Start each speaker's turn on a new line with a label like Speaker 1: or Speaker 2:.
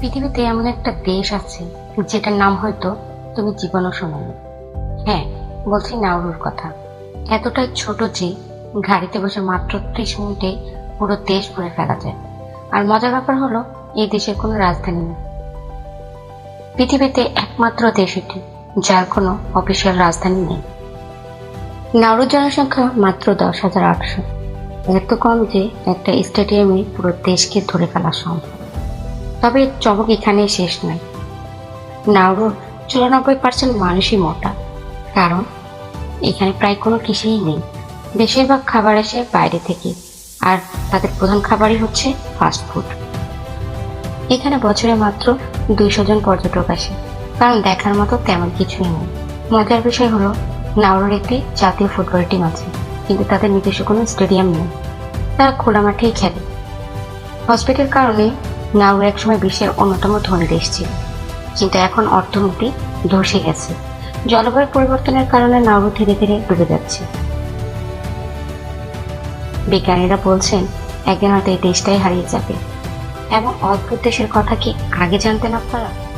Speaker 1: পৃথিবীতে এমন একটা দেশ আছে, যেটার নাম হয়তো তুমি জীবনও শোনোনি। হ্যাঁ বলছি নাউরুর কথা। এতটাই ছোট যে গাড়িতে বসে মাত্র ত্রিশ মিনিটে পুরো দেশ ঘুরে ফেলা যায়। আর মজার ব্যাপার হলো, এই দেশের কোনো রাজধানী নেই। পৃথিবীতে একমাত্র দেশ এটি, যার কোনো অফিসিয়াল রাজধানী নেই। নাউরুর জনসংখ্যা মাত্র দশ হাজার আটশো। এত কম যে একটা স্টেডিয়ামে পুরো দেশকে ধরে ফেলা সম্ভব। তবে চমক এখানেই শেষ নয়। নাউরুর চুরানব্বই পার্সেন্ট মানুষই মোটা, কারণ এখানে প্রায় কোনো কিছুই নেই। বেশিরভাগ খাবার আসে বাইরে থেকে, আর তাদের প্রধান খাবারই হচ্ছে ফাস্ট ফুড এখানে বছরে মাত্র দুইশো জন পর্যটক আসে, কারণ দেখার মতো তেমন কিছুই নেই। মজার বিষয় হলো নাউরুর একটি জাতীয় ফুটবল টিম আছে, কিন্তু তাদের নিজস্ব কোনো স্টেডিয়াম নেই। তারা খোলা মাঠেই খেলে। হসপিটাল কারণে নাউর একসময় বিশ্বের অন্যতম ধনী দেশ ছিল। কিন্তু এখন অর্থনীতি ধসে গেছে। জলবায়ু পরিবর্তনের কারণে নাউরু ধীরে ধীরে ডুবে যাচ্ছে। বিজ্ঞানীরা বলছেন, একদিন হয়তো এই দেশটাই হারিয়ে যাবে। এবং অদ্ভুত দেশের কথা কি আগে জানতেন আপনারা?